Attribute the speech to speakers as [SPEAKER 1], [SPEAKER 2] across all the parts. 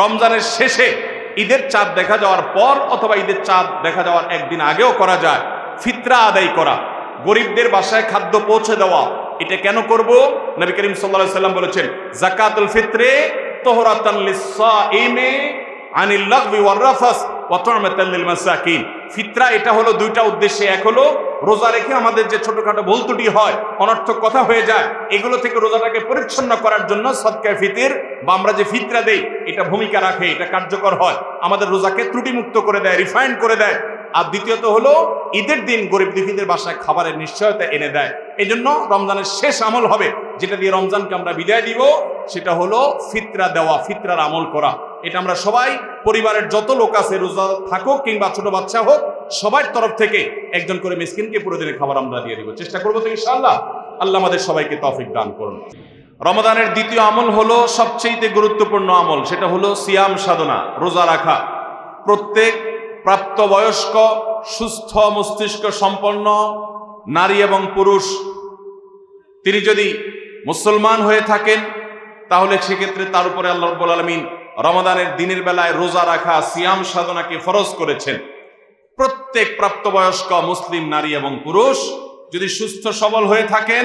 [SPEAKER 1] রমজানের শেষে ঈদের চাঁদ দেখা যাওয়ার পর অথবা ঈদের চাঁদ দেখা যাওয়ার একদিন আগেও করা যায়। ফিতরা আদায় করা, গরিবদের বাসায় খাদ্য পৌঁছে দেওয়া, এটা কেন করব? নবী করিম সাল্লাল্লাহু সাল্লাম বলেছেন, জাকাতুল ফিত্রে ফিতরা এটা হলো দুইটা উদ্দেশ্যে, এক হলো রোজা রেখে আমাদের যে ছোটখাটো ভুল ত্রুটি হয়, অনর্থক কথা হয়ে যায়, এগুলো থেকে রোজাটাকে পরিচ্ছন্ন করার জন্য সদকায় ফিতির বা আমরা যে ফিতরা দেই, এটা ভূমিকা রাখে, এটা কার্যকর হয়। আমাদের রোজাকে ত্রুটিমুক্ত করে দেয় রিফাইন করে দেয়। আর দ্বিতীয়ত হলো, ঈদের দিন গরিব দুঃখীদের বাসায় খাবারের নিশ্চয়তা এনে দেয়। এই জন্য রমজানের শেষ আমল হবে, যেটা দিয়ে রমজানকে আমরা বিদায় দিব, সেটা হলো ফিতরা দেওয়া, ফিতরার আমল করা। এটা আমরা সবাই, পরিবারের যত লোক আছে, রোজা থাকুক কিংবা ছোট বাচ্চা হোক, সবার তরফ থেকে একজন করে মিসকিনকে পুরো দিনের খাবার আমরা দিয়ে দিব। চেষ্টা করব তো ইনশাআল্লাহ। আল্লাহ আমাদের সবাইকে তফিক দান করুন। রমাদানের দ্বিতীয় আমল হলো সবচেয়ে গুরুত্বপূর্ণ আমল, সেটা হলো সিয়াম সাধনা, রোজা রাখা। প্রত্যেক প্রাপ্তবয়স্ক, সুস্থ মস্তিষ্ক সম্পন্ন নারী এবং পুরুষ, তিনি যদি মুসলমান হয়ে থাকেন, তাহলে সেক্ষেত্রে তার উপরে আল্লাহ রব্বুল আলমিন রমাদানের দিনের বেলায় রোজা রাখা, সিয়াম সাধনাকে ফরজ করেছেন। প্রত্যেক প্রাপ্তবয়স্ক মুসলিম, নারী এবং পুরুষ যদি সুস্থ, সবল হয়ে থাকেন,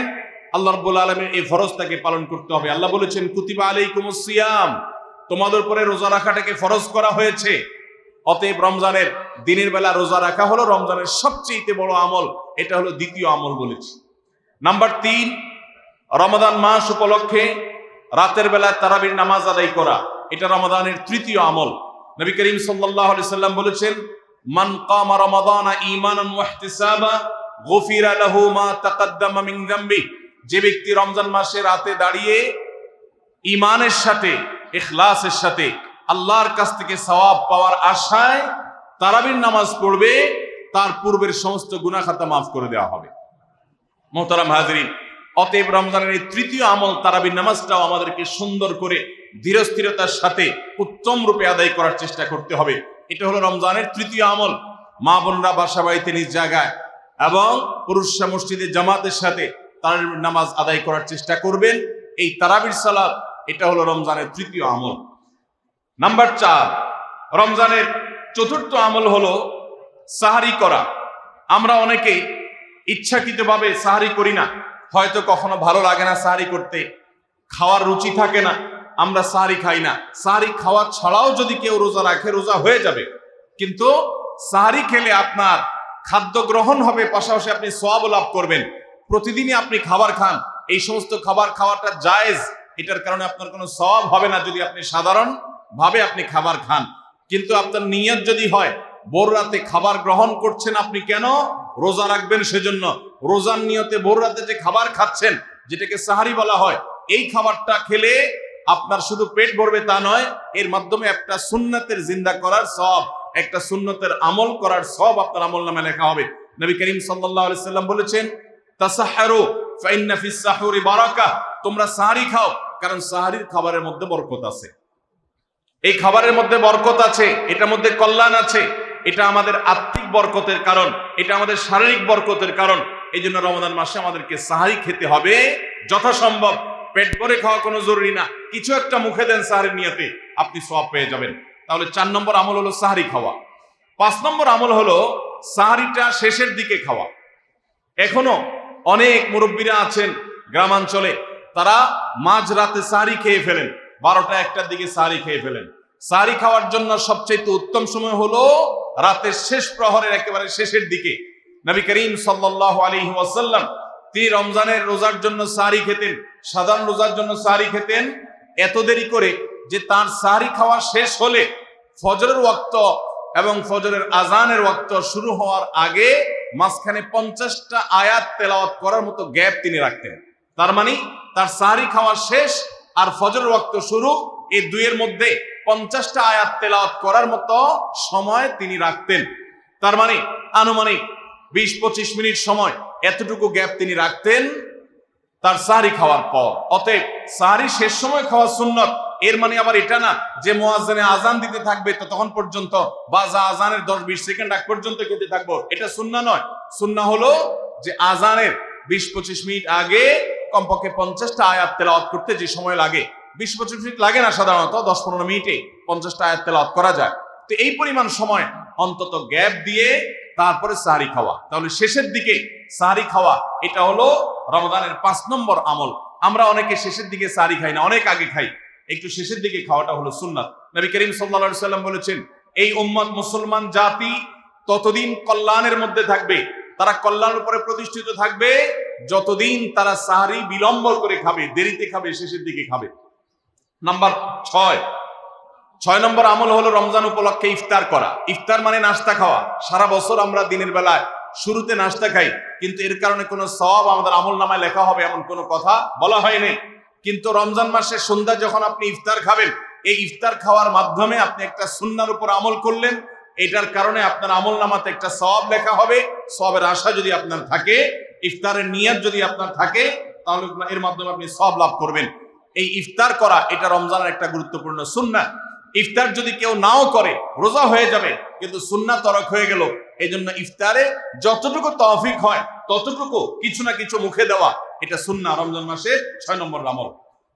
[SPEAKER 1] আল্লাহ রব্বুল আলমীর এই ফরজটাকে পালন করতে হবে। আল্লাহ বলেছেন, কুতিবা আলাইকুম সিয়াম। তোমাদের উপরে রোজা রাখাটাকে ফরজ করা হয়েছে। অতএব রমজানের দিনের বেলা রোজা রাখা হলো রমজানের সবচেয়ে বড় আমল, এটা হলো দ্বিতীয় আমল বলেছি। নাম্বার তিন, রমাদান মাস উপলক্ষে রাতের বেলা তারাবির নামাজ আদায় করা। এটা রমাদানের তৃতীয় আমল। নবী করিম সাল্লাল্লাহু সাল্লাম বলেছেন, মান কামা রমাদানা ঈমানান ওয়া ইহতিসাবা গুফিরা লাহু মা যে ব্যক্তি রমজান মাসে রাতে দাঁড়িয়ে ঈমানের সাথে, ইখলাসের সাথে আল্লাহর কাছ থেকে সওয়াব পাওয়ার আশায় তারাবির নামাজ পড়বে, তার পূর্বের সমস্ত গুনাহ মাফ করে দেওয়া হবে। মোহতারাম হাজরিন অতএব রমজানের এই তৃতীয় আমল তারাবির নামাজটাও আমাদেরকে সুন্দর করে ধীরস্থিরতার সাথে উত্তম রূপে আদায় করার চেষ্টা করতে হবে। এটা হলো রমজানের তৃতীয় আমল। মা বোনরা বাসা বাড়িতে নিজ জায়গায় এবং পুরুষরা মসজিদে জামাতের সাথে তারাবির নামাজ আদায় করার চেষ্টা করবেন। এই তারাবির সালাদ এটা হলো রমজানের তৃতীয় আমল। নাম্বার চার, রমজানের চতুর্থ আমল হলো সাহারি করা। আমরা অনেকেই ইচ্ছাকৃতভাবে সাহারি করি না। হয়তো কখনো ভালো লাগে না সাহারি করতে। খাওয়ার রুচি থাকে না, আমরা সাহারি খাই না। সাহারি খাওয়া ছাড়াও যদি কেউ রোজা রাখে, রোজা হয়ে যাবে। কিন্তু সাহারি খেলে আপনার খাদ্য গ্রহণ হবে, পাশাপাশি আপনি সোয়াব লাভ করবেন। প্রতিদিনই আপনি খাবার খান। এই সমস্ত খাবার খাওয়াটা জায়েজ। এটার কারণে আপনার কোনো সওয়াব হবে না যদি আপনি সাধারণ ভাবে আপনি খাবার খান। কিন্তু আপনার নিয়ত যদি হয়, ভোর রাতে খাবার গ্রহণ করছেন আপনি কেন? রোজা রাখবেন সেজন্য। রোজার নিয়তে ভোর রাতে যে খাবার খাচ্ছেন, যেটাকে সাহারি বলা হয়, এই খাবারটা খেলে আপনার শুধু পেট ভরবে তা নয়, এর মাধ্যমে একটা সুন্নতের জিন্দা করার সব একটা সুন্নতের আমল করার সব আপনার আমল নামে লেখা হবে। নবী করিম সাল্লাম বলেছেন তোমরা সাহারি খাও, কারণ সাহারির খাবারের মধ্যে বরকত আছে। এই খাবারের মধ্যে বরকত আছে, এটার মধ্যে কল্যাণ আছে। এটা আমাদের আত্মিক বরকতের কারণ, এটা আমাদের শারীরিক বরকতের কারণ। এই জন্য রমাদান মাসে আমাদেরকে সাহারি খেতে হবে যথাসম্ভব। পেট ভরে খাওয়া কোনো জরুরি না। কিছু একটা মুখে দেন সাহারির নিয়তে, আপনি সব পেয়ে যাবেন। তাহলে চার নম্বর আমল হলো সাহারি খাওয়া। পাঁচ নম্বর আমল হলো সাহারিটা শেষের দিকে খাওয়া। এখনও অনেক মুরব্বীরা আছেন গ্রামাঞ্চলে, তারা মাঝ রাতে সাহারি খেয়ে ফেলেন। বারোটা একটার দিকে সাহারি খেয়ে ফেলেন। সাহারি খাওয়ার জন্য সবচেয়ে উত্তম সময় হলো রাতের শেষ প্রহরের একেবারে শেষের দিকে। নবী করিম ওয়াসাল্লাম তিনি রমজানের রোজার জন্য সারি খেতেন, সাধারণ রোজার জন্য সারি খেতেন। এত দেরি করে যে তার সারি খাওয়া শেষ হলে ফজরের ওয়াক্ত এবং ফজরের আজানের ওয়াক্ত শুরু হওয়ার আগে মাঝখানে পঞ্চাশটা আয়াত তেলাওয়াত করার মতো গ্যাপ তিনি রাখতেন। তার মানে তার সাহারি খাওয়া শেষ আর ফজর ওয়াক্ত শুরু এই দুইয়ের মধ্যে পঞ্চাশটা আয়াত তেলাওয়াত করার মতো সময় তিনি রাখতেন। তার মানে আনুমানিক বিশ পঁচিশ মিনিট সময় এতটুকু গ্যাপ তিনি রাখতেন তার সাহারি খাওয়ার পর। অতএব সাহারি শেষ সময় খাওয়া সুন্নত। এর মানে আবার এটা না যে মোয়াজ্জানে আজান দিতে থাকবে তো তখন পর্যন্ত বা আজানের দশ বিশ সেকেন্ড আগ পর্যন্ত খেতে থাকব, এটা সুন্না নয়। সুন্না হলো যে আজানের বিশ পঁচিশ মিনিট আগে কমপক্ষে পঞ্চাশটা আয়াত তেলাওয়াত করতে যে সময় লাগে। বিশ পঁচিশ মিনিট লাগে না সাধারণত, দশ পনেরো মিনিটে পঞ্চাশটা আয়াত তেলাওয়াত করা যায়। তো এই পরিমাণ সময় অন্তত গ্যাপ দিয়ে তারপরে সাহারি খাওয়া। তাহলে শেষের দিকে সাহারি খাওয়া, এটা হলো রমজানের পাঁচ নম্বর আমল। আমরা অনেকে শেষের দিকে সাহারি খাই না, অনেক আগে খাই। একটু শেষের দিকে খাওয়াটা হলো সুন্নাত। নবী করিম সাল্লা সাল্লাম বলেছেন, এই উম্মত মুসলমান জাতি ততদিন কল্যাণের মধ্যে থাকবে। তারা কল্যাণের উপরে প্রতিষ্ঠিত থাকবে। যতদিন তারা সাহারি বিলম্ব করে খাবে, দেরিতে খাবে, শেষের দিকে খাবে। নাম্বার ছয়। ছয় নম্বর আমল হলো রমজান উপলক্ষে ইফতার করা। ইফতার মানে নাস্তা খাওয়া। সারা বছর আমরা দিনের বেলায় শুরুতে নাস্তা খাই, কিন্তু এর কারণে কোনো সব আমাদের আমল নামায় লেখা হবে এমন কোনো কথা বলা হয়নি। কিন্তু রমজান মাসের সন্ধ্যা যখন আপনি ইফতার খাবেন, এই ইফতার খাওয়ার মাধ্যমে আপনি একটা সুন্নার উপর আমল করলেন, এটার কারণে আপনার আমল নামাতে একটা সব লেখা হবে। সবের আশা যদি আপনার থাকে, ইফতারের নিয়ত যদি আপনার থাকে, তাহলে এর মাধ্যমে আপনি সব লাভ করবেন। এই ইফতার করা এটা রমজানের একটা গুরুত্বপূর্ণ সুন্না ইফতার যদি কেউ নাও করে, রোজা হয়ে যাবে, কিন্তু সুন্না তরক হয়ে গেল এই জন্য ইফতারে যতটুকু তৌফিক হয়, ততটুকু কিছু না কিছু মুখে দেওয়া, এটা সুন্না রমজান মাসে ছয় নম্বর আমল।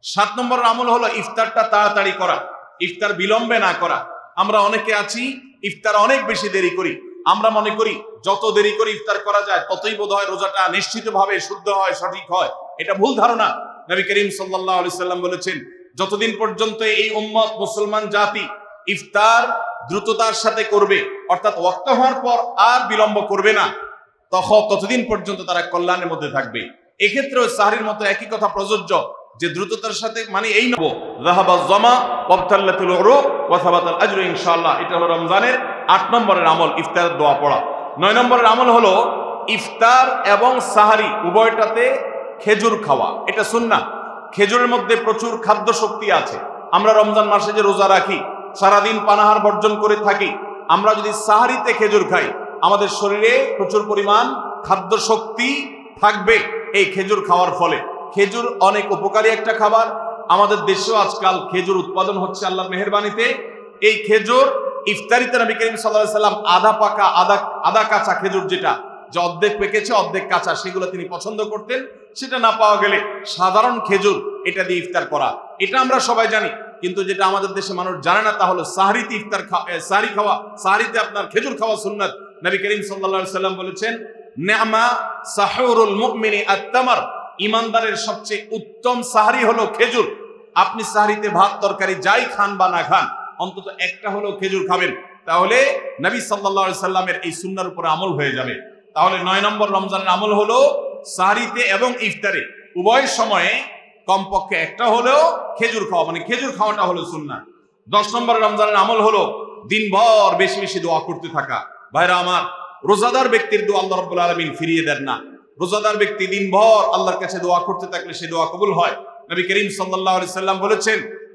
[SPEAKER 1] সাত নম্বর আমল হলো ইফতারটা তাড়াতাড়ি করা, ইফতার বিলম্বে না করা। আমরা অনেকে আছি, ইফতার অনেক বেশি দেরি করি। আমরা মনে করি, যত দেরি করে ইফতার করা যায়, ততই বোধ হয় রোজাটা নিশ্চিতভাবে শুদ্ধ হয়, সঠিক হয়। এটা ভুল ধারণা। নবী করিম সাল্লাহ সাল্লাম বলেছেন, যতদিন পর্যন্ত এই উম্মত মুসলমান জাতি ইফতার দ্রুততার সাথে করবে, অর্থাৎ ওয়াক্ত হওয়ার পর আর বিলম্ব করবে না, তখন ততদিন পর্যন্ত তারা কল্যাণের মধ্যে থাকবে। এক্ষেত্রেও সাহারির মতো একই কথা প্রযোজ্য, যে দ্রুততার সাথে মানে এই নব রাহাবা জমা ওয়াবতাল্লাতুল উরু ওয়া সাবাতাল আজরু ইনশাআল্লাহ। এটা হলো রমজানের আট নম্বরের আমল ইফতার দোয়া পড়া। নয় নম্বরের আমল হলো ইফতার এবং সাহারি উভয়টাতে খেজুর খাওয়া, এটা সুন্না খেজুরের মধ্যে প্রচুর খাদ্য শক্তি আছে। আমরা রমজান মাসে যে রোজা রাখি, সারাদিন পানাহার বর্জন করে থাকি, আমরা যদি সাহারিতে খেজুর খাই, আমাদের শরীরে প্রচুর পরিমাণ খাদ্য শক্তি থাকবে এই খেজুর খাওয়ার ফলে। খেজুর অনেক উপকারী একটা খাবার। আমাদের দেশেও আজকাল খেজুর উৎপাদন হচ্ছে আল্লাহর মেহরবানিতে। এই খেজুর ইফতারিতে নবী করিম সাল্লাহ সাল্লাম আধা পাকা, আধা আধা কাঁচা খেজুর যেটা যে অর্ধেক পেকেছে, অর্ধেক কাঁচা, সেগুলো তিনি পছন্দ করতেন। সেটা না পাওয়া গেলে সাধারণ খেজুর, এটা দিয়ে ইফতার করা। এটা আমরা সবাই জানি, কিন্তু যেটা আমাদের দেশে মানুষ জানে না, তা হলো সাহারিতে ইফতার সাহারি খাওয়া, সাহারিতে আপনার খেজুর খাওয়া সুন্নাত। নবী করিম সাল্লা সাল্লাম বলেছেন নেমা সাহরুল মুকমিনী আত্মামার ইমানদারের সবচেয়ে উত্তম সাহারি হলো খেজুর। আপনি সাহারিতে ভাত, তরকারি যাই খান বা না খান, অন্তত একটা হলো খেজুর খাবেন। তাহলে নবী সাল্লা সাল্লামের এই সুন্নার উপরে আমল হয়ে যাবে। তাহলে নয় নম্বর রমজানের আমল হলো সাহারিতে এবং ইফতারে। উভয় সময়ে কমপক্ষে একটা হলেও খেজুর খাওয়া মানে খেজুর খাওয়াটা হলো সুন্না দশ নম্বর রমজানের আমল হলো দিনভর বেশি বেশি দোয়া করতে থাকা। ভাইরা আমার, রোজাদার ব্যক্তির দোয়া আল্লাহ রব্বুল আলমিন ফিরিয়ে দেন না। রোজাদার ব্যক্তি দিনভর আল্লাহর কাছে দোয়া করতে থাকলে সে দোয়া কবুল হয়। নবী করিম সাল্লাহ সাল্লাম বলেছেন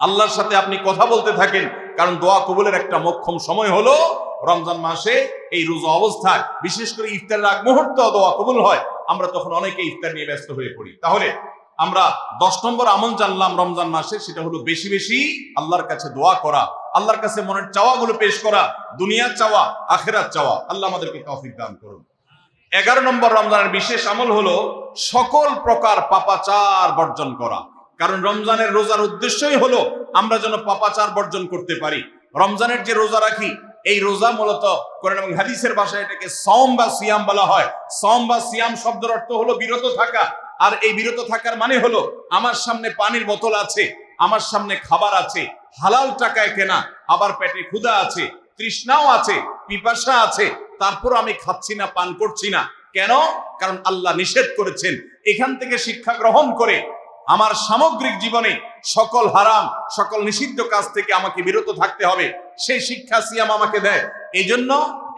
[SPEAKER 1] আল্লাহর সাথে আপনি কথা বলতে থাকেন, কারণ দোয়া কবুলের একটা মক্ষম সময় হলো রমজান মাসে এই রোজা অবস্থায়, বিশেষ করে ইফতারের আগ মুহূর্ত দোয়া কবুল হয়, আমরা তখন অনেকে ইফতার নিয়ে ব্যস্ত হয়ে পড়ি। তাহলে আমরা দশ নম্বর আমল জানলাম রমজান মাসে, সেটা হলো বেশি বেশি আল্লাহর কাছে দোয়া করা, আল্লাহর কাছে মনের চাওয়াগুলো পেশ করা, দুনিয়ার চাওয়া, আখেরার চাওয়া, আল্লাহ আমাদেরকে তৌফিক দান করুন। এগারো নম্বর রমজানের বিশেষ আমল হলো সকল প্রকার পাপাচার বর্জন করা। কারণ রমজানের রোজার উদ্দেশ্যই হলো আমরা যেন পাপাচার বর্জন করতে পারি। রমজানের যে রোজা রাখি, এই রোজা মূলত কোরআন এবং হাদিসের ভাষায় এটাকে সম বা সিয়াম বলা হয়। সম বা সিয়াম শব্দের অর্থ হলো বিরত থাকা। আর এই বিরত থাকার মানে হলো আমার সামনে পানির বোতল আছে, আমার সামনে খাবার আছে, হালাল টাকায় কেনা, আবার পেটে ক্ষুধা আছে, তৃষ্ণাও আছে, পিপাসা আছে, তারপর আমি খাচ্ছি না, পান করছি না। কেন? কারণ আল্লাহ নিষেধ করেছেন। এখান থেকে শিক্ষা গ্রহণ করে আমার সামগ্রিক জীবনে সকল হারাম, সকল নিষিদ্ধ কাজ থেকে আমাকে বিরত থাকতে হবে। সেই শিক্ষা সিয়াম আমাকে দেয়। এই জন্য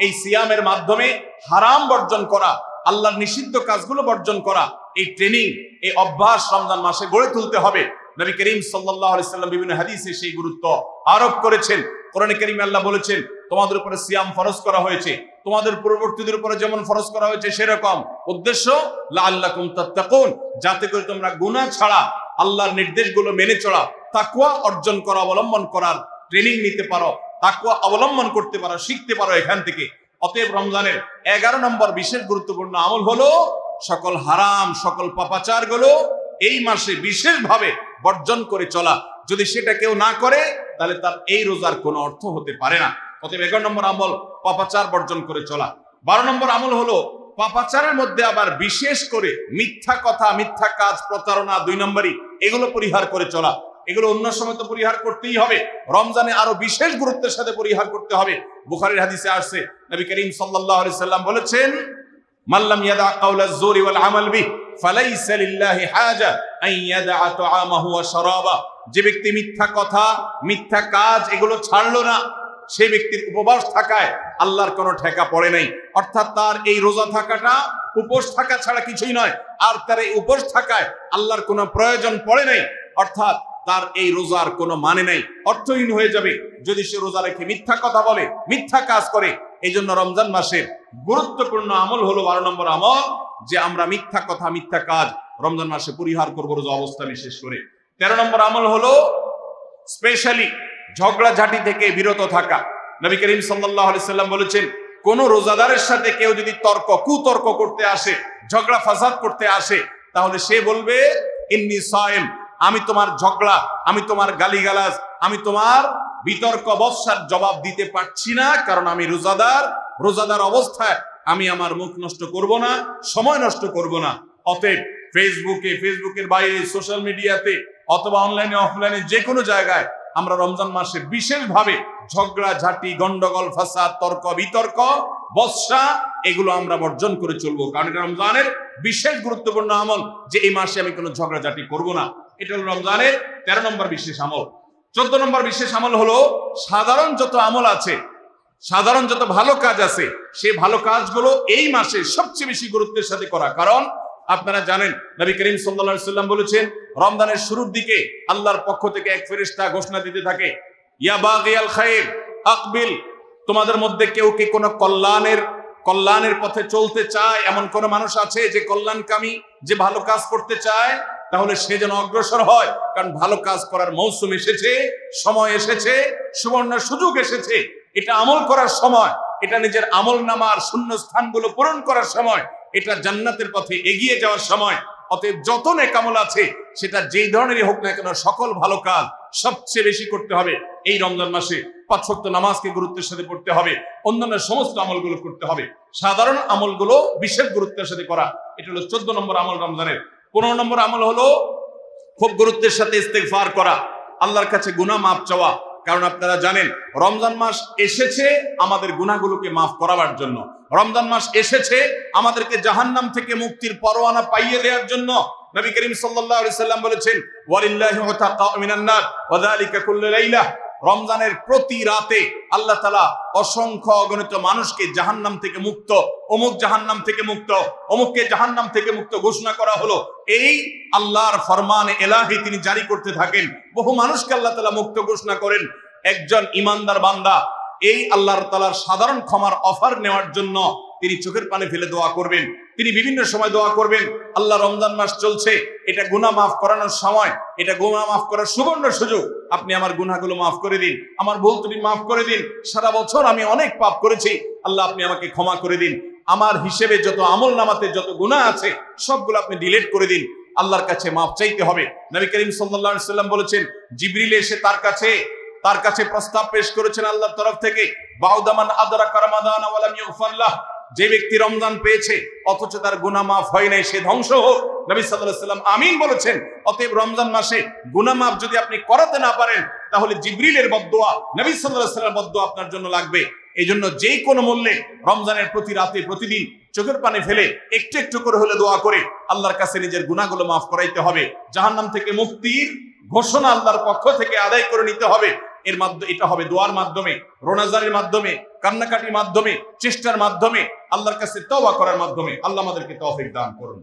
[SPEAKER 1] এই সিয়ামের মাধ্যমে হারাম বর্জন করা, আল্লাহর নিষিদ্ধ কাজগুলো বর্জন করা, এই ট্রেনিং এই অভ্যাস রমজান মাসে গড়ে তুলতে হবে। নবী করিম সাল্লাম বিভিন্ন হাদিসে সেই গুরুত্ব আরোপ করেছেন। কোরআনে কারিমে আল্লাহ বলেছেন, তোমাদের উপরে সিয়াম ফরজ করা হয়েছে। তোমাদের পূর্ববর্তীদের উপরে যেমন ফরজ করা হয়েছে, সেরকম। উদ্দেশ্য যাতে করে তোমরা গুনাহ ছাড়া, আল্লাহর নির্দেশগুলো মেনে চলা তাকুয়া অর্জন করা, অবলম্বন করার ট্রেনিং নিতে পারো তাকুয়া অবলম্বন করতে পারো, শিখতে পারো এখান থেকে। অতএব রমজানের এগারো নম্বর বিশেষ গুরুত্বপূর্ণ আমল হলো, সকল হারাম, সকল পাপাচারগুলো এই মাসে বিশেষভাবে বর্জন করে চলা। যদি সেটা কেউ না করে, তাহলে তার এই রোজার কোনো অর্থ হতে পারে না। অতএব এগারো নম্বর আমল, পাপাচার বর্জন করে চলা। বারো নম্বর আমল হলো, পাপাচারের মধ্যে আবার বিশেষ করে মিথ্যা কথা, মিথ্যা কাজ, প্রতারণা দুই নম্বরই, এগুলো পরিহার করে চলা। এগুলো অন্য সময় তো পরিহার করতেই হবে। রমজানে আরও বিশেষ গুরুত্বের সাথে পরিহার করতে হবে। বুখারীর হাদিসে আসছে, নবী করিম আলাইহি সাল্লাম বলেছেন মাল্লাম ইয়াদা কাওলা জুরি ওয়াল আমাল বিহ, ফালাইসা লিল্লাহি হাজা ইয়াদা তুআমাহু ওয়া শারাবা। যে ব্যক্তি মিথ্যা কথা, মিথ্যা কাজ এগুলো ছাড়লো না, সে ব্যক্তির উপবাস থাকায় আল্লাহর কোনো ঠেকা পড়ে নাই। অর্থাৎ তার এই রোজা থাকাটা, উপোস থাকা ছাড়া কিছুই নয়, আর তার এই উপোস থাকায় আল্লাহর কোনো প্রয়োজন পড়ে নাই। অর্থাৎ তার এই রোজার কোনো মানে নাই। অর্থহীন হয়ে যাবে যদি সে রোজা রেখে মিথ্যা কথা বলে, মিথ্যা কাজ করে এই জন্য রমজান মাসের গুরুত্বপূর্ণ আমল হলো বারো নম্বর আমল, যে আমরা মিথ্যা কথা, মিথ্যা কাজ রমজান মাসে পরিহার করব, রোজা অবস্থা বিশেষ করে। তেরো নম্বর আমল হলো স্পেশালি ঝগড়াঝাটি থেকে বিরত থাকা। নবী করিম সাল্লাম বলেছেন, কোন রোজাদারের সাথে কেউ যদি তর্ক, কুতর্ক করতে আসে, ঝগড়া ফাসাদ করতে আসে, তাহলে সে বলবে, ইন্নি সায়েম, আমি তোমার ঝগড়া, আমি তোমার গালিগালাজ, আমি তোমার বিতর্ক বৎসার জবাব দিতে পারছি না, কারণ আমি রোজাদার। রোজাদার অবস্থায় আমি আমার মুখ নষ্ট করব না, সময় নষ্ট করব না। অতএব ফেসবুকে, ফেসবুকের বাইরে, সোশ্যাল মিডিয়াতে অথবা অনলাইনে, অফলাইনে যে কোনো জায়গায় আমরা রমজান মাসে বিশেষভাবে ঝগড়া, ঝাঁটি, গন্ডগোল, ফাসাদ, তর্ক, বিতর্ক বর্ষা এগুলো আমরা বর্জন করে চলবো। কারণ এটা রমজানের বিশেষ গুরুত্বপূর্ণ আমল যে এই মাসে আমি কোনো ঝগড়া, ঝাঁটি করব না। এটা হলো রমজানের তেরো নম্বর বিশেষ আমল। চোদ্দ নম্বর বিশেষ আমল হলো, সাধারণ যত আমল আছে, সাধারণ যত ভালো কাজ আছে সেই ভালো কাজগুলো এই মাসে সবচেয়ে বেশি গুরুত্বের সাথে করা। কারণ আপনারা জানেন, নবী করিম সাল্লাম বলেছেন, রমজানের শুরুর দিকে আল্লাহর পক্ষ থেকে এক ফেরেশতা ঘোষণা দিতে থাকে, ইয়া বাগিয়াল খাইর, আকবিল, তোমাদের মধ্যে কেউ কি কোনো কল্যাণের কল্যাণের পথে চলতে চায়? এমন কোন মানুষ আছে যে কল্যাণকামী, যে ভালো কাজ করতে চায়? তাহলে সে যেন অগ্রসর হয়। কারণ ভালো কাজ করার মৌসুম এসেছে, সময় এসেছে, সুবর্ণ সুযোগ এসেছে। এটা আমল করার সময়, এটা নিজের আমল নামার শূন্য স্থানগুলো পূরণ করার সময়, এটা জান্নাতের পথে এগিয়ে যাওয়ার সময়। অতএব যত নেকামল আছে, সেটা যেই ধরনেরই হোক না কেন, সকল ভালো কাজ সবচেয়ে বেশি করতে হবে। এই রমজান মাসে পাঁচ নামাজকে গুরুত্বের সাথে পড়তে হবে, অন্যান্য সমস্ত আমলগুলো করতে হবে। সাধারণ আমলগুলো বিশেষ গুরুত্বের সাথে করা। এটা হলো চোদ্দ নম্বর আমল রমজানের পনেরো নম্বর আমল হলো খুব গুরুত্বের সাথে ইস্তেগফার করা, আল্লাহর কাছে গুনাহ মাফ চাওয়া। কারণ আপনারা জানেন, রমজান মাস এসেছে আমাদের গুনাহগুলোকে মাফ করাবার জন্য। রমজান মাস এসেছে আমাদেরকে জাহান্নাম থেকে মুক্তির পরোয়ানা পাইয়ে দেওয়ার জন্য। নবী করিম সাল্লাল্লাহু আলাইহি সাল্লাম বলেছেন রমজানের প্রতি রাতে আল্লাহ তালা অসংখ্য অগণিত মানুষকে জাহান্নাম থেকে মুক্ত, অমুক জাহান্নাম থেকে মুক্ত, অমুককে জাহান্নাম থেকে মুক্ত ঘোষণা করা হলো। এই আল্লাহর ফরমান এলাহি তিনি জারি করতে থাকেন। বহু মানুষকে আল্লাহ তালা মুক্ত ঘোষণা করেন। একজন ইমানদার বান্দা, এই আল্লাহর তালার সাধারণ ক্ষমার অফার নেওয়ার জন্য তিনি চোখের পানে ফেলে দোয়া করবেন। তিনি বিভিন্ন সময় দোয়া করবেন, আল্লাহ, রমজান মাস চলছে, এটা গুনাহ মাফ করানোর সময়, এটা গুনাহ মাফ করার সুবর্ণ সুযোগ, আপনি আমার গুনাহগুলো মাফ করে দিন, আমার ভুল তুমি মাফ করে দিন, সারা বছর আমি অনেক পাপ করেছি, আল্লাহ, আপনি আমাকে ক্ষমা করে দিন। আমার হিসেবে যত আমল নামাতে যত গুনাহ আছে, সবগুলো আপনি ডিলিট করে দিন, আল্লাহর কাছে মাফ চাইতে হবে। নবী করিম আলাইহি সাল্লাম বলেছেন, জিবরিল এসে তার কাছে তার কাছে প্রস্তাব পেশ করেছেন আল্লাহর তরফ থেকে, বাউদামান আদরা কারামাদান ওয়ালাম ইউগফারলাহ যে ব্যক্তি রমজান পেয়েছে, অথচ তার গুনাহ মাফ হয় নাই, সে ধ্বংস হোক। নবী সাল্লাম আমিন বলেছেন, অতএব রমজান মাসে গুনাহ মাফ যদি আপনি করাতে না পারেন, তাহলে জিবরিলের বদদোয়া, নবী আলাইহি সাল্লামের আপনার জন্য লাগবে। এই জন্য যেই কোনো মূল্যে রমজানের প্রতি রাতে, প্রতিদিন চোখের পানি ফেলে একটু একটু করে হলে দোয়া করে আল্লাহর কাছে নিজের গুনাহগুলো মাফ করাইতে হবে। জাহান্নাম থেকে মুক্তির ঘোষণা আল্লাহর পক্ষ থেকে আদায় করে নিতে হবে। এর মাধ্যমে, এটা হবে দোয়ার মাধ্যমে, রোনাজারের মাধ্যমে, কান্নাকাটির মাধ্যমে, চেষ্টার মাধ্যমে, আল্লাহর কাছে তওবা করার মাধ্যমে আল্লাহ আমাদেরকে তৌফিক দান করুন।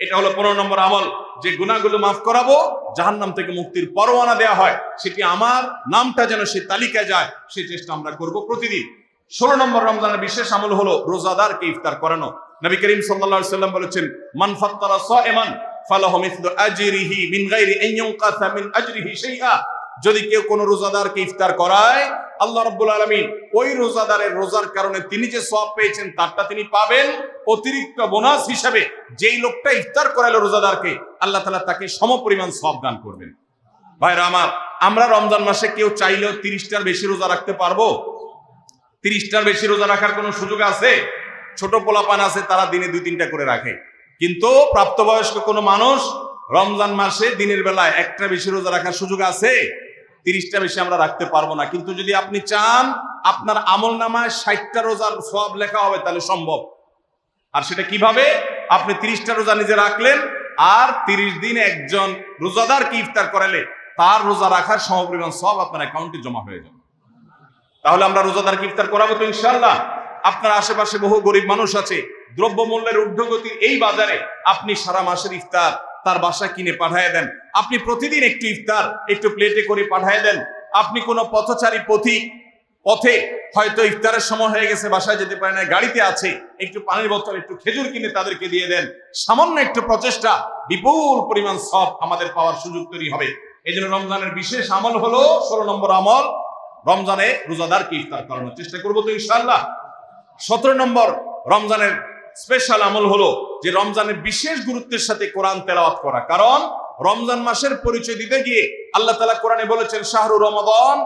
[SPEAKER 1] এটা হলো পনেরো নম্বর আমল, যে গুণাগুলো মাফ করাবো, জাহান্নাম থেকে মুক্তির পরোয়ানা দেওয়া হয়, সেটি আমার নামটা যেন সে তালিকায় যায় সেই চেষ্টা আমরা করব প্রতিদিন। ষোলো নম্বর রমজানের বিশেষ আমল হলো রোজাদারকে ইফতার করানো। নবী করিম সাল্লাল্লাহু সাল্লাম বলেছেন, মান ফাত্তারা সাইমান, ফালাহু মিথলু আজরিহি মিন গায়রি আন ইউনকাসা মিন আজরিহি শাইআ। যদি কেউ কোনো রোজাদারকে ইফতার করায়, আল্লাহ রাব্বুল আলামিন ওই রোজাদারের রোজার কারণে তিনি যে সব পেয়েছেন, তারটা তিনি পাবেন। অতিরিক্ত বোনাস হিসাবে যেই লোকটা ইফতার করালো রোজাদারকে, আল্লাহ তালা তাকে সমপরিমাণ সব দান করবেন। ভাইরা আমার, আমরা রমজান মাসে কেউ চাইলেও তিরিশটার বেশি রোজা রাখতে পারব? তিরিশটার বেশি রোজা রাখার কোনো সুযোগ আছে? ছোট পোলাপান আছে, তারা দিনে দুই তিনটা করে রাখে। কিন্তু প্রাপ্তবয়স্ক কোনো মানুষ রমজান মাসে দিনের বেলায় একটা বেশি রোজা রাখার সুযোগ আছে? তিরিশটা বেশি আমরা রাখতে পারব না। কিন্তু যদি আপনি চান, আপনার আমল নামায় ষাটটা রোজার সব লেখা হবে, তাহলে সম্ভব। আর সেটা কীভাবে? আপনি তিরিশটা রোজা নিজে রাখলেন, আর তিরিশ দিন একজন রোজাদারকে ইফতার করালে, তার রোজা রাখার সমপরিমাণ সব আপনার অ্যাকাউন্টে জমা হয়ে যাবে। তাহলে আমরা রোজাদারকে ইফতার করাবো তো ইনশাল্লাহ আপনার আশেপাশে বহু গরিব মানুষ আছে, দ্রব্যমূল্যের ঊর্ধ্বগতির এই বাজারে আপনি সারা মাসের ইফতার তার বাসা কিনে পাঠায় দেন। আপনি প্রতিদিন একটু ইফতার, একটু প্লেটে করে পাঠায় দেন। আপনি কোনো পথচারী পথিক পথে হয়তো ইফতারের সময় হয়ে গেছে, বাসায় যেতে পারে না, গাড়িতে আছে, একটু পানির বোতল, একটু খেজুর কিনে তাদেরকে দিয়ে দেন। সামান্য একটু প্রচেষ্টা, বিপুল পরিমাণ সব আমাদের পাওয়ার সুযোগ তৈরি হবে। এই জন্য রমজানের বিশেষ আমল হলো, ষোলো নম্বর আমল, রমজানে রোজাদারকে ইফতার করানোর চেষ্টা করব তো ইনশাল্লাহ সতেরো নম্বর রমজানের স্পেশাল আমল হলো যে রমজানের বিশেষ গুরুত্বের সাথে কোরআন তেলাওয়াত করা। কারণ রমজান মাসের পরিচয় দিতে গিয়ে আল্লাহ তালা কোরআনে বলেছেন, শাহরু রমাদান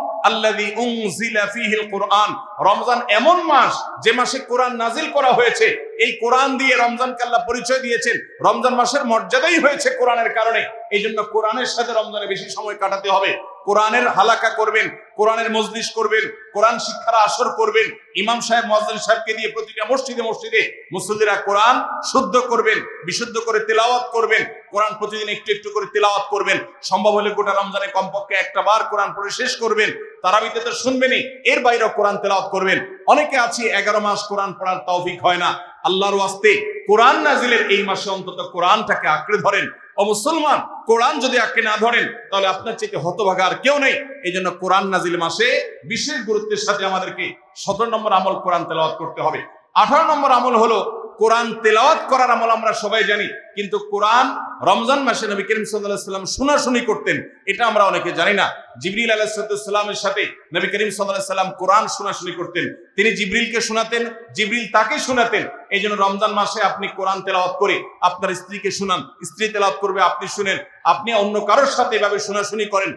[SPEAKER 1] রমজান এমন মাস যে মাসে কোরআন নাজিল করা হয়েছে। এই কোরআন দিয়ে রমজানকে আল্লাহ পরিচয় দিয়েছেন। রমজান মাসের মর্যাদাই হয়েছে কোরআনের কারণে। এই জন্য কোরআনের সাথে রমজানে বেশি সময় কাটাতে হবে। কোরআনের হালাকা করবেন। কোরআনের মজলিস করবেন, কোরআন শিক্ষার আসর করবেন, ইমাম সাহেব মজলিস সাহেবকে দিয়ে প্রতিটা মসজিদে মসজিদে মুসল্লিরা কোরআন শুদ্ধ করবেন, বিশুদ্ধ করে তেলাওয়াত করবেন, কোরআন প্রতিদিন একটু একটু করে তেলাওয়াত করবেন। সম্ভব হলে গোটা রমজানে কমপক্ষে একটা বার কোরআন পড়ে শেষ করবেন, তারাবিতে তো শুনবেনই, এর বাইরেও কোরআন তেলাওয়াত করবেন। অনেকে আছে, এগারো মাস কোরআন পড়ার তৌফিক হয় না। আল্লাহর ওয়াস্তে কোরআন নাজিলের এই মাসে অন্তত কোরআনটাকে আঁকড়ে ধরেন। ও মুসলমান, কোরআন যদি আঁকড়ে না ধরেন, তাহলে আপনার চেয়ে হতভাগা আর কেউ নেই। এই জন্য কোরআন নাজিল মাসে বিশেষ গুরুত্বের সাথে আমাদেরকে সতেরো নম্বর আমল কোরআন তেলাওয়াত করতে হবে। আঠারো নম্বর আমল হলো কোরআন তেলাওয়াত করার আমল আমরা সবাই জানি, কিন্তু কোরআন রমজান মাসে নবী করিম সাল্লাম শোনাশুনি করতেন, এটা আমরা অনেকে জানি না। জিবরিল আলাহিসাল্লামের সাথে নবী করিম সাল্লাম কোরআন শোনাশুনি করতেন। তিনি জিবরিলকে শোনাতেন, জিবরিল তাকে শোনাতেন। এই জন্য রমজান মাসে আপনি কোরআন তেলাওয়াত করে আপনার স্ত্রীকে শুনান, স্ত্রী তেলাওয়াত করবে, আপনি শুনেন। আপনি অন্য কারোর সাথে এভাবে শোনাশুনি করেন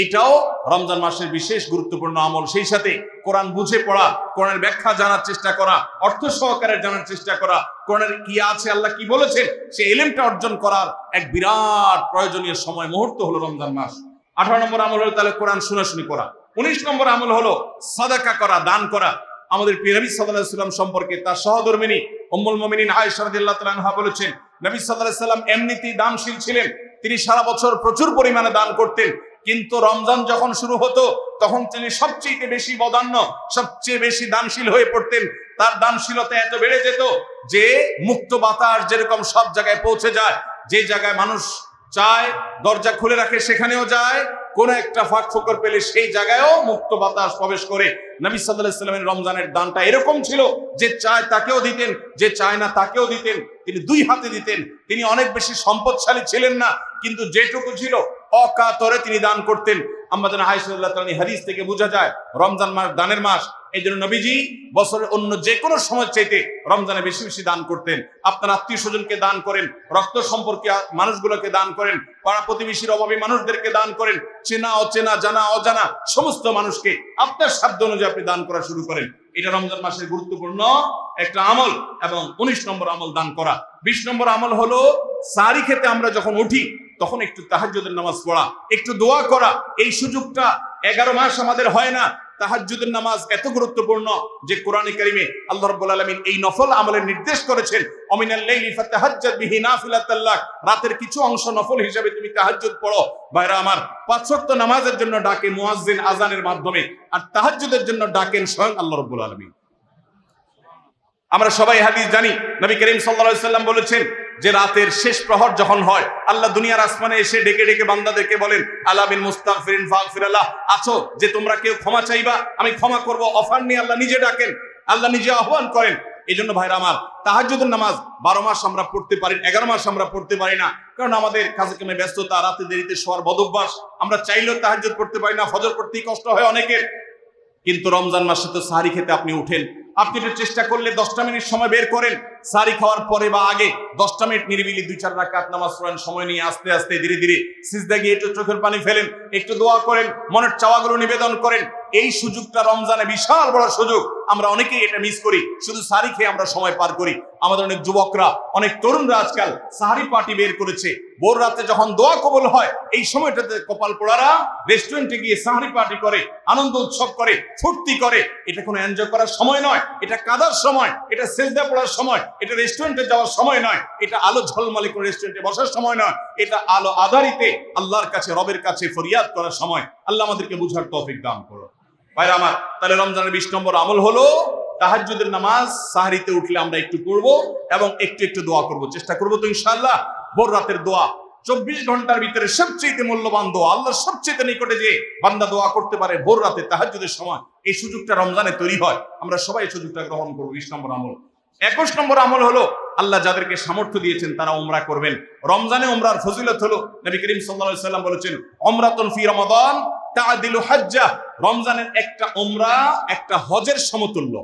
[SPEAKER 1] এইটাও রমজান মাসের বিশেষ গুরুত্বপূর্ণ আমল। সেই সাথে কোরআন বুঝে পড়া, কোরআনের ব্যাখ্যা জানার চেষ্টা করা, অর্থ সহকারে জানার চেষ্টা করা, কোরআনের কি আছে, আল্লাহ কি বলেছেন, সে এলেমটা অর্জন করার এক বিরাট প্রয়োজনীয় সময়, মুহূর্ত হলো রমজান মাস। আঠারো নম্বর আমল হলো তাহলে কোরআন শুনাশুনি করা। উনিশ নম্বর আমল হলো সাদাকা করা, দান করা। আমাদের পিরাবি সাল্লাহ সাল্লাম সম্পর্কে তার সহধর্মিনী অম্মুল মমিনিন আয়েশা রাদিয়াল্লাহু তাআলা বলেছেন, নবী আলাইহি সাল্লাম এমনিতেই দানশীল ছিলেন। তিনি সারা বছর প্রচুর পরিমাণে দান করতেন। কিন্তু রমজান যখন শুরু হতো, তখন তিনি সবচেয়ে বেশি বদান্য, সবচেয়ে বেশি দানশীল হয়ে পড়তেন। তার দানশীলতা এত বেড়ে যেত যে মুক্ত বাতাস যেরকম সব জায়গায় পৌঁছে যায়, যে জায়গায় মানুষ চায় দরজা খুলে রাখে সেখানেও যায়, কোন একটা ফাঁক ফোকর পেলে সেই জায়গায়ও মুক্ত বাতাস প্রবেশ করে। নবী সাল্লাহ সাল্লামের রমজানের দানটা এরকম ছিল যে চায় তাকেও দিতেন, যে চায় না তাকেও দিতেন। তিনি দুই হাতে দিতেন। তিনি অনেক বেশি সম্পদশালী ছিলেন না, কিন্তু যেটুকু ছিল অকাতরে তিনি দান করতেন। আমাদের হাইসুল্লাহ তালী থেকে বোঝা যায়, রমজান মাস দানের মাস এই জন্য নবীজি বছরের অন্য যে কোনো সময় চাইতে রমজানে বেশি বেশি দান করতেন। আপনার আত্মীয় স্বজনকে দান করেন, রক্ত সম্পর্কে মানুষগুলোকে দান করেন, পাড়া প্রতিবেশীর অভাবী মানুষদেরকে দান করেন, চেনা, অচেনা, জানা, অজানা, সমস্ত মানুষকে আপনার সাধ্য অনুযায়ী আপনি দান করা শুরু করেন। এটা রমজান মাসের গুরুত্বপূর্ণ একটা আমল এবং উনিশ নম্বর আমল দান করা। বিশ নম্বর আমল হলো, সারি খেতে আমরা যখন উঠি, তখন একটু তাহাজ্যদের নামাজ পড়া, একটু দোয়া করা, এই সুযোগটা এগারো মাস আমাদের হয় না। তাহাজ্জুদের নামাজ এত গুরুত্বপূর্ণ যে কোরআনে কারিমে আল্লাহ রাব্বুল আলামিন এই নফল আমলের নির্দেশ করেছেন, অমিনাল লাইলি রাতের কিছু অংশ নফল হিসাবে তুমি তাহাজ্জুদ পড়ো। ভাইরা আমার, পাঁচ নামাজের জন্য ডাকে মুয়াজ্জিন আজানের মাধ্যমে, আর তাহাজ্জুদের জন্য ডাকেন স্বয়ং আল্লাহ রাব্বুল আলামিন। আমরা সবাই হাদিস জানি, নবী করিম সাল্লাল্লাহু সাল্লাম বলেছেন যে রাতের শেষ প্রহর যখন হয়, আল্লাহ দুনিয়ার আসমানে এসে ডেকে ডেকে বান্দাদেরকে বলেন আল্লাহ বিন মুস্তাগফিরিন ফাগফিরাল্লাহ আছো, যে তোমরা কেউ ক্ষমা চাইবা, আমি ক্ষমা করব, অফার নিয়ে আল্লাহ নিজে ডাকেন, আল্লাহ নিজে আহ্বান করেন। এই জন্য ভাইরা আমার, তাহাজ্জুদের নামাজ বারো মাস আমরা পড়তে পারি, এগারো মাস আমরা পড়তে পারি না, কারণ আমাদের কাজে কামে ব্যস্ততা, রাতে দেরিতে শোয়ার বদভ্যাস, আমরা চাইলেও তাহাজ্জুদ পড়তে পারি না, ফজর পড়তেই কষ্ট হয় অনেকের। কিন্তু রমজান মাসে তো সাহারি খেতে আপনি উঠেন আপনি একটু চেষ্টা করলে দশটা মিনিট সময় বের করেন। সারি খাওয়ার পরে বা আগে দশটা মিনিট নিরিবিলি দুই চার রাকাত নামাজ পড়েন, সময় নিয়ে আস্তে আস্তে ধীরে ধীরে সিজদা গিয়ে একটু চোখের পানি ফেলেন, একটু দোয়া করেন, মনের চাওয়াগুলো নিবেদন করেন। এই সুযোগটা রমজানে বিশাল বড় সুযোগ। আমরা অনেকেই এটা মিস করি। শুধু সারি খেয়ে আমরা সময় পার করি। আমাদের অনেক যুবকরা, অনেক তরুণরা আজকাল সাহারি পার্টি বের করেছে। ভোর রাতে যখন দোয়া কবল হয়, এই সময়টাতে কপাল পোড়ারা রেস্টুরেন্টে গিয়ে সাহারি পার্টি করে, আনন্দ উৎসব করে, ফুর্তি করে। এটা কোনো এনজয় করার সময় নয়। এটা কাদার সময়। এটা সেজদা পড়ার সময়। এটা রেস্টুরেন্টে যাওয়ার সময় নয়। এটা আলো ঝলমলে করে রেস্টুরেন্টে বসার সময় নয়। এটা আলো আধারিতে আল্লাহর কাছে, রবের কাছে ফরিয়াদ করার সময়। আল্লাহ আমাদেরকে বুঝার তৌফিক দান করো ভাইরা আমার, তাহলে রমজানের বিশ নম্বর আমল হলো তাহাজ্জুদের নামাজ সাহারিতে উঠলে আমরা একটু করব এবং একটু একটু দোয়া করব। চেষ্টা করব তো ইনশাআল্লাহ। ভোর রাতের দোয়া। চব্বিশ ঘণ্টার ভিতরে সবচেয়ে মূল্যবান দোয়া সবচেয়ে নিকটে যে বান্দা দোয়া করতে পারে ভোর রাতে তাহাজ্জুদের সময়, এই সুযোগটা রমজানে তৈরি হয়। আমরা সবাই সুযোগটা গ্রহণ করব, বিশ নম্বর আমল। একুশ নম্বর আমল হলো, আল্লাহ যাদেরকে সামর্থ্য দিয়েছেন তারা ওমরা করবেন। রমজানে ওমরার ফজিলত হলো, নবী করিম সাল্লাল্লাহু সাল্লাম বলেছেন ওমরাতুন ফি রমাদান তাআদিলু হাজ্জা রমজানের একটা ওমরা একটা হজের সমতুল্য।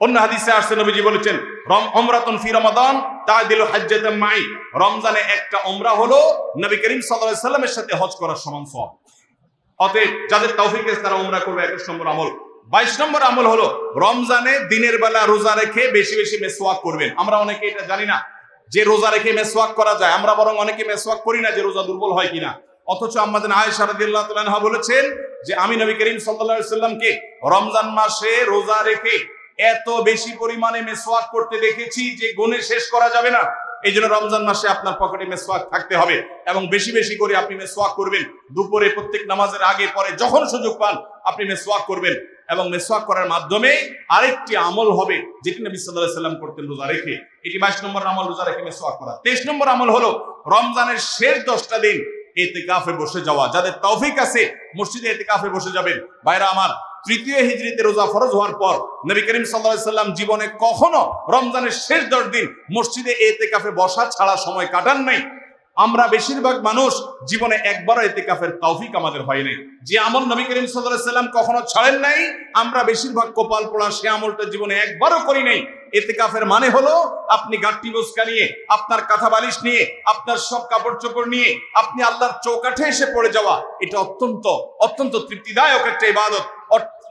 [SPEAKER 1] অন্য হাদিসে আসছে নবীজি বলেছেন, রম ওমরাতুন ফি রমাদান তাআদিলু হাজ্জাতাম মাই। রমজানে একটা হলো নবী করিম সাল্লাল্লাহু আলাইহি সাথে হজ করার সমান অতএব যাদের তৌফিক আছে তারা করবে 21 নম্বর আমল। বাইশ নম্বর আমল হলো রমজানে দিনের বেলা রোজা রেখে বেশি বেশি মেসওয়াক করবেন। আমরা অনেকে এটা জানি না যে রোজা রেখে মেসওয়াক করা যায়, আমরা বরং অনেকে মেসওয়াক করি না যে রোজা দুর্বল হয় কিনা। অথচ আমাদের আয়েশা রাদিয়াল্লাহু তাআলা বলেছেন যে আমি নবী করিম সাল্লাল্লাহু আলাইহি সাল্লামকে রমজান মাসে রোজা রেখে এত বেশি পরিমাণে মেসওয়াক করতে দেখেছি যে গুণে শেষ করা যাবে না। এই জন্য রমজান মাসে আপনার পকেটে মেসওয়াক থাকতে হবে এবং বেশি বেশি করে আপনি মেসওয়াক করবেন। দুপুরে প্রত্যেক নামাজের আগে পরে যখন সুযোগ পান, আপনি মেসওয়াক করবেন এবং মেসওয়াক করার মাধ্যমে আরেকটি আমল হবে যেটি নবী আলাইহি সাল্লাম করতেন রোজা রেখে। এটি 22 নম্বর আমল রোজা রেখে মেসওয়াক করা। 23 নম্বর আমল হলো রমজানের শেষ 10টা দিন এতেকাফে বসে যাওয়া। যাদের তৌফিক আছে, মসজিদে এতেকাফে বসে যাবেন। ভাইরা আমার, তৃতীয় হিজরিতে রোজা ফরজ হওয়ার পর নবী করিম আলাইহি সাল্লাম জীবনে কখনো রমজানের শেষ 10 দিন মসজিদে এতেকাফে বসা ছাড়া সময় কাটান নাই। আমরা বেশিরভাগ মানুষ জীবনে একবারও এতেকাফের তৌফিক আমাদের হয় নাই। যে আমল নবী করিম সাল্লাম কখনো ছাড়েন নাই, আমরা বেশিরভাগ কপাল পোড়া সে আমলটা জীবনে একবারও করি নাই। এতেকাফের মানে হলো, আপনি গাট্টি বসকা নিয়ে, আপনার কাঁথা বালিশ নিয়ে, আপনার সব কাপড় চোপড় নিয়ে, আপনি আল্লাহর চৌকাঠে এসে পড়ে যাওয়া, এটা অত্যন্ত অত্যন্ত তৃপ্তিদায়ক একটা ইবাদত।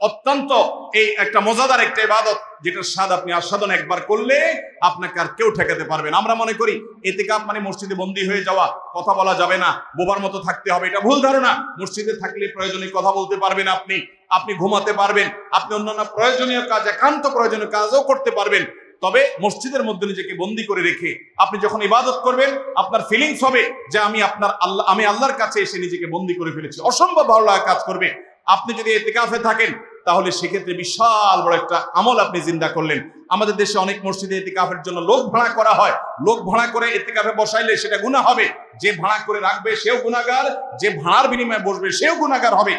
[SPEAKER 1] অত্যন্ত এই একটা মজাদার একটা ইবাদত যেটার স্বাদ আপনি আস্বাদন একবার করলে আপনাকে আর কেউ ঠেকাতে পারবেন আমরা মনে করি, এতেকাপ মানে মসজিদে বন্দী হয়ে যাওয়া, কথা বলা যাবে না, বোবার মতো থাকতে হবে, এটা ভুল ধারণা। মসজিদে থাকলে প্রয়োজনীয় কথা বলতে পারবেন আপনি আপনি ঘুমাতে পারবেন, আপনি অন্যান্য প্রয়োজনীয় কাজ, একান্ত প্রয়োজনীয় কাজও করতে পারবেন। তবে মসজিদের মধ্যে নিজেকে বন্দি করে রেখে আপনি যখন ইবাদত করবেন, আপনার ফিলিংস হবে যে আমি আপনার আল্লাহ আমি আল্লাহর কাছে এসে নিজেকে বন্দি করে ফেলেছি। অসম্ভব ভালো লাগা কাজ করবে। আপনি যদি এতেকাফে থাকেন, তাহলে সেক্ষেত্রে বিশাল বড় একটা আমল আপনি জিন্দা করলেন। আমাদের দেশে অনেক মসজিদে এতেকাফের জন্য লোক ভাড়া করা হয়। লোক ভাড়া করে এতেকাফে বসাইলে সেটা গুনাহ হবে। যে ভাড়া করে রাখবে সেও গুনাহগার, যে ভাড়ার বিনিময়ে বসবে সেও গুনাহগার হবে।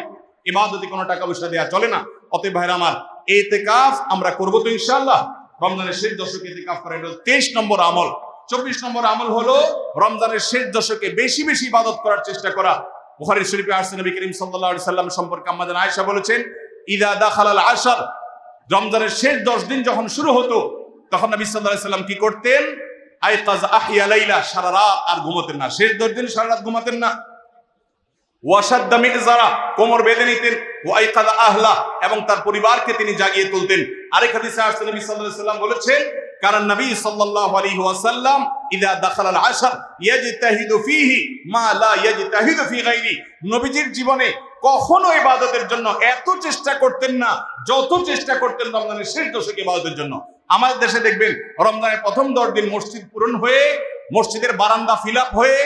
[SPEAKER 1] ইবাদতে কোনো টাকা পয়সা দেওয়া চলে না। অতএব ভাইরা আমার, এতেকাফ আমরা করব তো ইনশাআল্লাহ। রমজানের শেষ দশকে এতেকাফ করা এটা তেইশ নম্বর আমল। চব্বিশ নম্বর আমল হলো রমজানের শেষ দশকে বেশি বেশি ইবাদত করার চেষ্টা করা। বুখারী শরীফে আসছে নবী করিম সাল্লাল্লাহু আলাইহি সাল্লাম সম্পর্কে আমাদের আয়েশা বলেছেন, ইদা দাখালাল আশার। রমজানের শেষ দশ দিন যখন শুরু হতো, তখন নবী সাল্লাল্লাহু আলাইহি সাল্লাম কি করতেন? আইকাজ আহিয়া লাইলা, সারা রাত আর ঘুমাতেন না। শেষ দশ দিন সারা রাত ঘুমাতেন না। ওয়াসাদ্দা মির্জারা কোমর বেঁধে নিতেন। ওয়াইকাদা আহলা, এবং তার পরিবারকে তিনি জাগিয়ে তুলতেন। আরেক হাদিসে আসছে নবী সাল্লাল্লাহু আলাইহি সাল্লাম বলেছেন কারণ নবী সাল্লাল্লাহু আলাইহি ওয়াসাল্লাম ইদা দাখালাল আশর ইয়াজতাহিদু ফীহি মা লা ইয়াজতাহিদু ফি গায়রি। নবীজির জীবনে কখনো ইবাদতের জন্য এত চেষ্টা করতেন না, যত চেষ্টা করতেন রমজানের শেষ দশকে ইবাদতের জন্য। আমাদের দেশে দেখবেন, রমজানের প্রথম দশ দিন মসজিদ পূরণ হয়ে, মসজিদের বারান্দা ফিল হয়ে,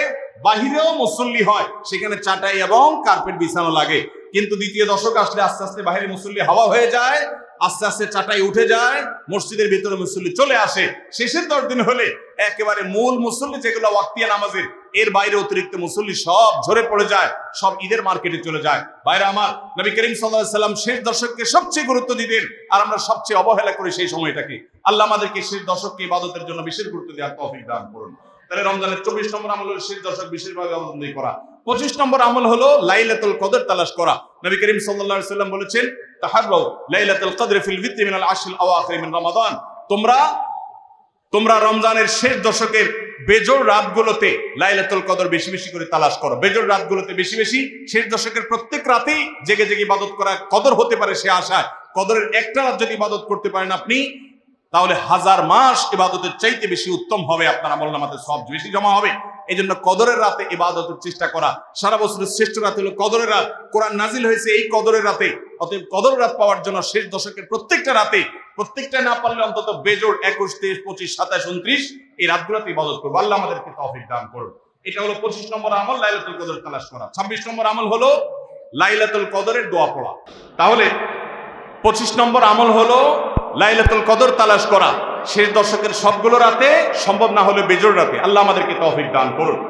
[SPEAKER 1] বাহিরেও মুসল্লি হয়, সেখানে চাটাই এবং কার্পেট বিছানো লাগে। কিন্তু দ্বিতীয় দশক আসলে আস্তে আস্তে বাহিরে মুসল্লি হাওয়া হয়ে যায়, আস্তে আস্তে চাটাই উঠে যায়, মসজিদের ভিতরে মুসল্লি চলে আসে। শেষের দশ দিন হলে একেবারে মূল মুসল্লি যেগুলো ওয়াক্তিয়া নামাজের, এর বাইরে অতিরিক্ত মুসল্লি সব ঝরে পড়ে যায়, সব ঈদের মার্কেটে চলে যায়। বাইরে আমার, নবী করিম সাল্লাহ সাল্লাম শেষ দশককে সবচেয়ে গুরুত্ব দিতেন আর আমরা সবচেয়ে অবহেলা করি সেই সময়টাকে। আল্লাহ আমাদেরকে শেষ দশককে ইবাদতের জন্য বিশেষ গুরুত্ব দেওয়ার তৌফিক দান করুন। তাহলে রমজানের চব্বিশ নম্বর আমল হলো শেষ দশক বিশেষভাবে অবলম্বন করা। পঁচিশ নম্বর আমল হলো লাইলাতুল কদর তালাশ করা। নবী করিম আলাইহি সাল্লাম বলেছেন, তাহাররাউ লাইলাতুল কদর ফিল ভিত্রি মিনাল আশরিল আওয়াখির মিন রমাদান। তোমরা তোমরা রমজানের শেষ দশকের বেজোর রাতগুলোতে লাইলাতুল কদর বেশি বেশি করে তালাশ করো। বেজোর রাতগুলোতে বেশি বেশি শেষ দশকের প্রত্যেক রাতেই জেগে জেগে ইবাদত করা কদর হতে পারে সে আশায়। কদরের একটা রাত যদি ইবাদত করতে পারেন আপনি তাহলে হাজার মাস ইবাদতের চাইতে বেশি উত্তম হবে আপনার আমল নামাতে সব বেশি জমা হবে। এই জন্য কদরের রাতে ইবাদতের চেষ্টা করা। সারা বছরের শ্রেষ্ঠ রাত হলো কদরের রাত। কোরআন নাজিল হয়েছে এই কদরের রাতে। অতএব কদরের রাত পাওয়ার জন্য শেষ দশকের প্রত্যেকটা রাতে, প্রত্যেকটা না পারলে অন্তত বেজোর একুশ, তেইশ, পঁচিশ, সাতাশ, উনত্রিশ এই রাতগুলোতে ইবাদত করব। আল্লাহ আমাদেরকে তৌফিক দান করুন। এটা হলো পঁচিশ নম্বর আমল, লাইলাতুল কদর তালাশ করা। ছাব্বিশ নম্বর আমল হলো লাইলাতুল কদরের দোয়া পড়া। তাহলে পঁচিশ নম্বর আমল হলো লাইলাতুল কদর তালাশ করা। শেষ দশকের সবগুলো রাতে সম্ভব না হলে বেজোর রাতে। আল্লাহ আমাদেরকে তৌফিক দান করুন।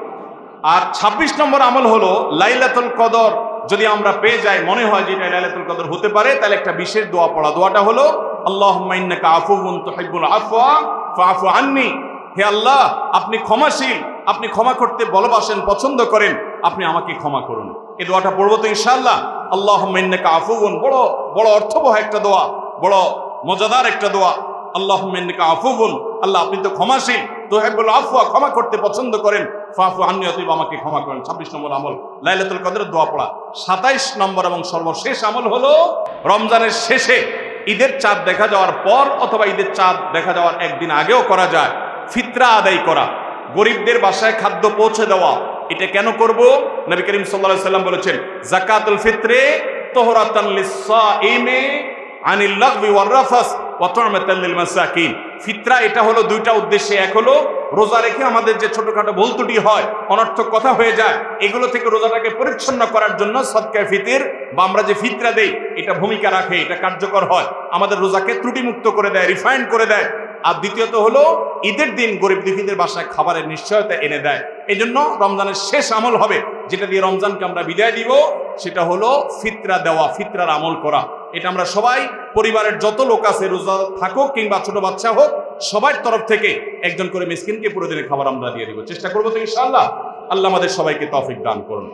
[SPEAKER 1] আর ২৬ নম্বর আমল হলো লাইলাতুল কদর। যদি আমরা পেয়ে যাই, মনে হয় যে এটা লাইলাতুল কদর হতে পারে, তাহলে একটা বিশেষ দোয়া পড়া। দোয়াটা হলো, আল্লাহুম্মা ইন্নাকা আফুউন তুহিব্বুল আফওয়া, ফাআফু আন্নি। হে আল্লাহ, আপনি ক্ষমাশীল, আপনি ক্ষমা করতে ভালোবাসেন, পছন্দ করেন, আপনি আমাকে ক্ষমা করুন। এই দোয়াটা পড়ব তো ইনশাআল্লাহ। আল্লাহুম্মা ইন্নাকা আফুউন। বড় বড় অর্থবহ একটা দোয়া, বড় মজাদার একটা দোয়া। আল্লাহুম্মা ইন্নাকা আফুউন। আল্লাহ, আপনি তো ক্ষমাশীল। তোহেবুল আফওয়া, ক্ষমা করতে পছন্দ করেন। ফাফু আন্নি অতীব আমাকে ক্ষমা করেন। ছাব্বিশ নম্বর আমল, লাইলাতুল কদরের দোয়া পড়া। সাতাইশ নম্বর এবং সর্বশেষ আমল হলো রমজানের শেষে ঈদের চাঁদ দেখা যাওয়ার পর অথবা ঈদের চাঁদ দেখা যাওয়ার একদিন আগেও করা যায়। ফিতরা আদায় করা। গরিবদের বাসায় খাদ্য পৌঁছে দেওয়া। এটা কেন করব? নবী করিম সাল্লাল্লাহু সাল্লাম বলেছেন, জাকাতুল ফিত্রে তোহরাতান লিসাইমে আনিল লাগবি ওয়ার রাফাস ওয়া তু'মাতাল লিল মাসাকিন ফিতরা এটা হলো দুইটা উদ্দেশ্যে, এক হলো রোজা রেখে আমাদের যে ছোটখাটো ভুল ত্রুটি হয়, অনর্থক কথা হয়ে যায়, এগুলো থেকে রোজাটাকে পরিচ্ছন্ন করার জন্য সদকায় ফিতির বা আমরা যে ফিতরা দেই, এটা ভূমিকা রাখে, এটা কার্যকর হয়। আমাদের রোজাকে ত্রুটিমুক্ত করে দেয়, রিফাইন করে দেয়। আর দ্বিতীয়ত হলো, ঈদের দিন গরিব দুঃখীদের বাসায় খাবারের নিশ্চয়তা এনে দেয়। এই জন্য রমজানের শেষ আমল হবে, যেটা দিয়ে রমজানকে আমরা বিদায় দিব, সেটা হলো ফিতরা দেওয়া, ফিতরার আমল করা। এটা আমরা সবাই, পরিবারের যত লোক আছে, রোজা থাকুক কিংবা ছোট বাচ্চা হোক, সবার তরফ থেকে একজন করে মিসকিনকে পুরো দিনে খাবার আমরা দিয়ে দিব। চেষ্টা করব তো ইনশাআল্লাহ। আল্লাহ আমাদের সবাইকে তৌফিক দান করুন।